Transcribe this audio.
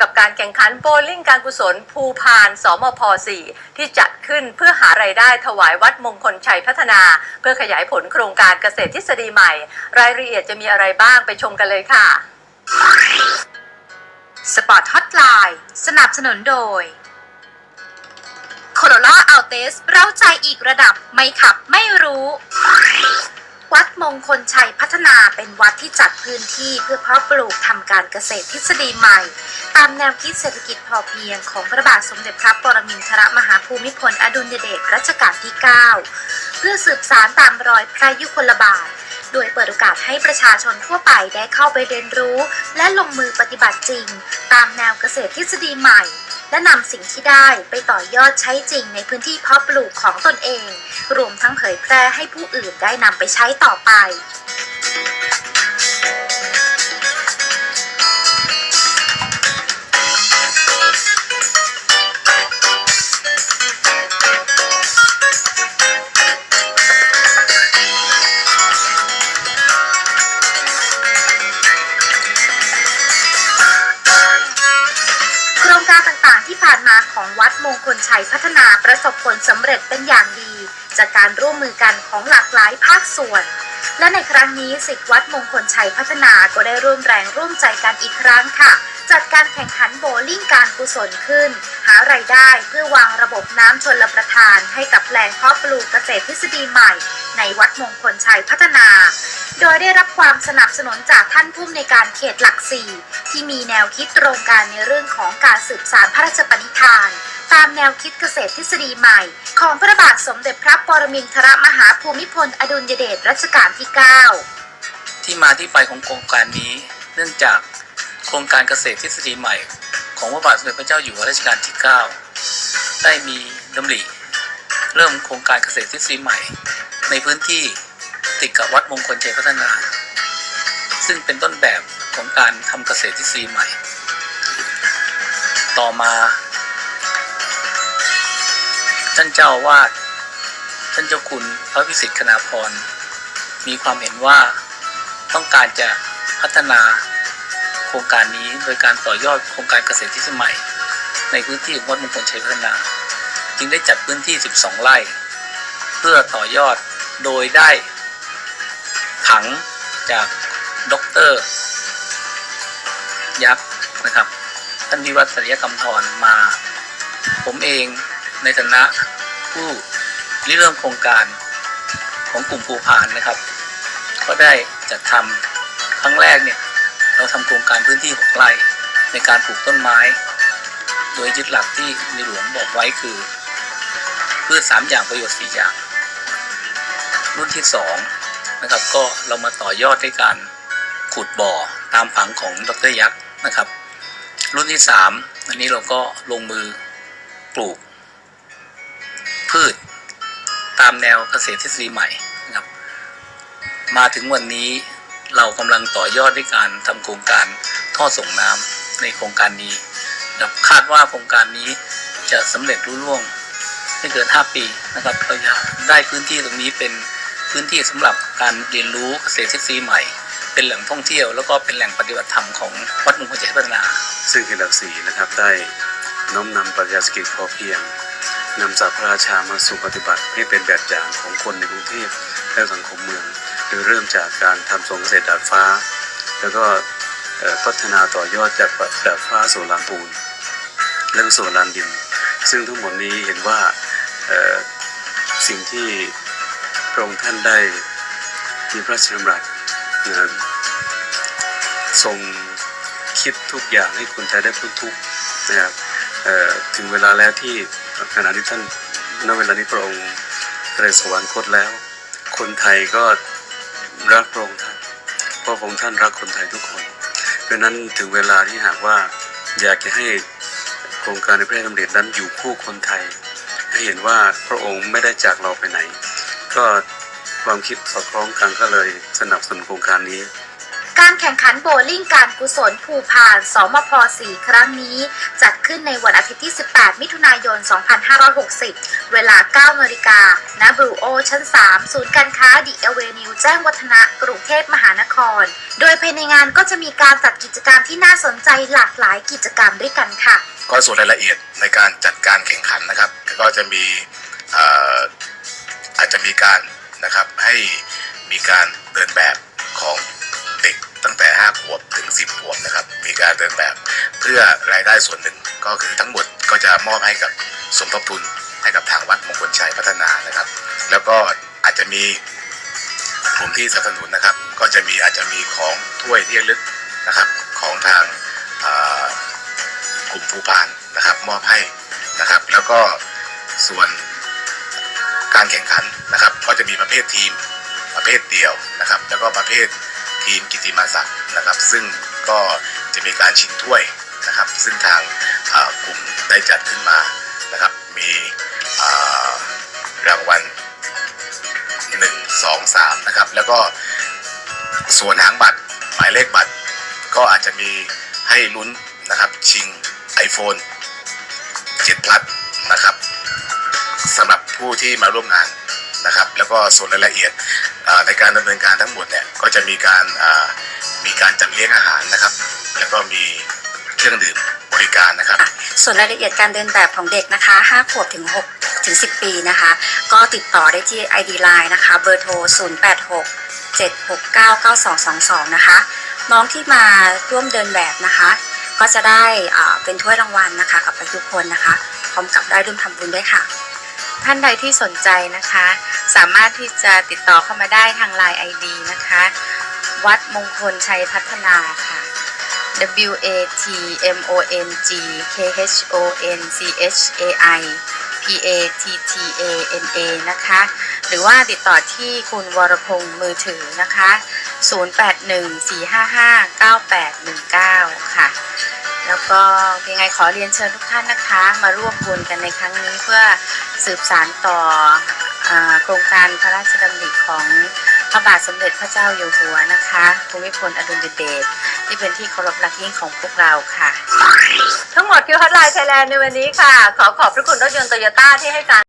กับการแข่งขันโบลิ่งการกุศลภูพานสมพ 4 ที่จัดขึ้นเพื่อหารายได้ถวายวัดมงคลชัยพัฒนา เพื่อขยายผลโครงการเกษตรทฤษฎีใหม่ รายละเอียดจะมีอะไรบ้างไปชมกันเลยค่ะ สปอร์ตฮอตไลน์สนับสนุนโดย Corolla Altis เร้าใจอีกระดับไม่ขับไม่รู้ วัดมงคลชัยพัฒนาเป็นวัดที่จัดพื้นที่เพื่อเพาะปลูกทำการเกษตรทฤษฎีใหม่ ตามแนวคิดเศรษฐกิจพอเพียงของพระบาทสมเด็จพระปรมินทรมหาภูมิพลอดุลยเดชรัชกาลที่ 9 เพื่อสืบสารตามรอยพระยุคลบาท โดยเปิดโอกาสให้ประชาชนทั่วไปได้เข้าไปเรียนรู้ และลงมือปฏิบัติจริง ตามแนวเกษตรทฤษฎีใหม่ และนำสิ่งที่ได้ไปต่อยอดใช้จริงในพื้นที่เพาะปลูกของตนเอง รวมทั้งเผยแพร่ให้ผู้อื่นได้นำไปใช้ต่อไปานมาของวัดมงคลชัยพัฒนาประสบผลสำเร็จเป็นอย่างดี จากการร่วมมือกันของหลากหลายภาคส่วน และในครั้งนี้สิทธิวัดมงคลชัยพัฒนาก็ได้ร่วมแรงร่วมใจกันอีกครั้งค่ะ จัดการแข่งขันโบว์ลิ่งการกุศลขึ้น หารายได้เพื่อวางระบบน้ำชนลประทานให้กับแปลงเพาะปลูกเกษตรทฤษฎีใหม่ ในวัดมงคลชัยพัฒนา โดยได้รับความสนับสนุนจากท่านผู้ในการเขตหลักสี่ที่มีแนวคิดตรงกันในเรื่องของการสืบสารพระราชปณิธาน ตามแนวคิดเกษตรทฤษฎีใหม่ ของพระบาทสมเด็จพระปรมินทรมหาภูมิพลอดุลยเดชรัชกาลที่ 9 ที่มาที่ไปของโครงการนี้ เนื่องจากโครงการเกษตรทฤษฎีใหม่ ของพระบาทสมเด็จพระเจ้าอยู่หัวรัชกาลที่ 9 ได้มีดำริเริ่มโครงการเกษตรทฤษฎีใหม่ ในพื้นที่ติดกับวัดมงคลชัยพัฒนา ซึ่งเป็นต้นแบบของการทำเกษตรทฤษฎีใหม่ ต่อมาานเจ้าวาดท่านเจ้าคุณพระวิสิทธิ์คณาพรมีความเห็นว่าต้องการจะพัฒนาโครงการนี้โดยการต่อยอดโครงการเกษตรทฤษฎีใหม่ ในพื้นที่ของวัดมงคลชัยพัฒนา จึงได้จัดพื้นที่ 12 ไร่ เพื่อต่อยอดโดยได้ผังจากดอกเตอรยักษ์นะครับท่านวิวัฒน์ศัลยกรรมธรมา ผมเองในฐานะ ผู้ริเริ่มโครงการของกลุ่มภูพานนะครับ ก็ได้จัดทำครั้งแรกเนี่ยเราทำโครงการพื้นที่6ไร่ในการปลูกต้นไม้ โดยยึดหลักที่ในหลวงบอกไว้คือพืชสามอย่างประโยชน์สี่อย่าง รุ่นที่สองนะครับก็เรามาต่อยอดด้วยการขุดบ่อตามผังของดรยักษ์นะครับ รุ่นที่สามอันนี้เราก็ลงมือปลูก พืช ตามแนวเกษตรทฤษฎีใหม่นะครับ มาถึงวันนี้เรากำลังต่อยอดด้วยการทำโครงการท่อส่งน้ำในโครงการนี้นะครับคาดว่าโครงการนี้จะสำเร็จรุ่ล่วงไม่เกิน 5 ปีนะครับเราจะได้พื้นที่ตรงนี้เป็นพื้นที่สำหรับการเรียนรู้เกษตรทฤษฎีใหม่ เป็นแหล่งท่องเที่ยว แล้วก็เป็นแหล่งปฏิบัติธรรมของวัดมงคลเจริญพัฒนา ซึ่งเขตหลักสีนะครับได้น้อมนำปรัชญาเศรษฐกิจพอเพียง นำจากพระราชามาสู่ปฏิบัติให้เป็นแบบอย่างของคนในกรุงเทพและสังคมเมือง โดยเริ่มจากการทำสวนเกษตรดาดฟ้า แล้วก็พัฒนาต่อยอดจากดาดฟ้าสู่ลานปูนและสู่ลานดิน ซึ่งทั้งหมดนี้เห็นว่าสิ่งที่พระองค์ท่านได้มีพระราชดำรัสทรงคิดทุกอย่างให้คนไทยได้พ้นทุกข์นะครับถึงเวลาแล้วที่ ขณะที่ท่านณเวลานี้พระองค์เสด็จสวรรคตแล้ว คนไทยก็รักพระองค์ท่านเพราะพระองค์ท่านรักคนไทยทุกคน เพราะนั้นถึงเวลาที่หากว่าอยากจะให้โครงการในพระราชดำรินั้นอยู่คู่คนไทย ให้เห็นว่าพระองค์ไม่ได้จากเราไปไหน ก็ความคิดสอดคล้องกันก็เลยสนับสนุนโครงการนี้ การแข่งขันโบลิ่งการกุศลภูพานสมพ4ครั้งนี้ จัดขึ้นในวันอาทิตย์ที่ 18 มิถุนายน 2560 เวลา 9นาฬิกาณบรูโอชั้น 3 ศูนย์การค้าดิเอเวนิวแจ้งวัฒนะกรุงเทพมหานคร โดยภายในงานก็จะมีการจัดกิจกรรมที่น่าสนใจหลากหลายกิจกรรมด้วยกันค่ะ ก็ส่วนรายละเอียดในการจัดการแข่งขันนะครับ ก็จะมีเอ่อาจจะมีการนะครับให้มีการเดินแบบของ ตั้งแต่5ขวบถึง 10ขวบนะครับ มีการเดินแบบเพื่อรายได้ส่วนหนึ่งก็คือทั้งหมดก็จะมอบให้กับสมทบทุนให้กับทางวัดมงคลชัยพัฒนานะครับ แล้วก็อาจจะมีกลุ่มที่สนับสนุนนะครับ ก็จะมีอาจจะมีของถ้วยที่ลึกนะครับของทางกลุ่มภูพานนะครับ มอบให้นะครับ แล้วก็ส่วนการแข่งขันนะครับ ก็จะมีประเภททีมประเภทเดี่ยวนะครับ แล้วก็ประเภท ทีมกิติมาศักดิ์นะครับ ซึ่งก็จะมีการชิงถ้วยนะครับ ซึ่งทางกลุ่มได้จัดขึ้นมานะครับ มีรางวัลหนึ่งสองสามนะครับ แล้วก็ส่วนหางบัตรหมายเลขบัตร ก็อาจจะมีให้ลุ้นนะครับ ชิง iPhone 7 Plus นะครับสำหรับผู้ที่มาร่วมงานนะครับ แล้วก็ส่วนรายละเอียด ในการดำเนินการทั้งหมดเนี่ยก็จะมีการมีการจัดเลี้ยงอาหารนะครับ แล้วก็มีเครื่องดื่มบริการนะครับ ส่วนรายละเอียดการเดินแบบของเด็กนะคะ 5 ขวบถึง 6 ถึง 10 ปีนะคะ ก็ติดต่อได้ที่ ID Line นะคะ เบอร์โทร 086 769 9222 นะคะ น้องที่มาร่วมเดินแบบนะคะ ก็จะได้เป็นถ้วยรางวัลนะคะกับไปทุกคนนะคะ พร้อมกับได้ร่วมทำบุญด้วยค่ะ ท่านใดที่สนใจนะคะ สามารถที่จะติดต่อเข้ามาได้ทาง Line ID นะคะ วัดมงคลชัยพัฒนาค่ะ W A T M O N G K H O N C H A I P A T T A N A นะคะ หรือว่าติดต่อที่คุณวรพงษ์มือถือนะคะ 0814559819 ค่ะแล้วก็ยังไงขอเรียนเชิญทุกท่านนะคะ มาร่วมบุญกันในครั้งนี้เพื่อสืบสานต่อ โครงการพระราชดำริของพระบาทสมเด็จพระเจ้าอยู่หัวนะคะภูมิพลอดุลยเดชที่เป็นที่เคารพรักยิ่งของพวกเราค่ะ ทั้งหมดคือฮอตไลน์ไทยแลนด์ในวันนี้ค่ะ ขอขอบพระคุณรถยนต์โตโยต้าที่ให้การ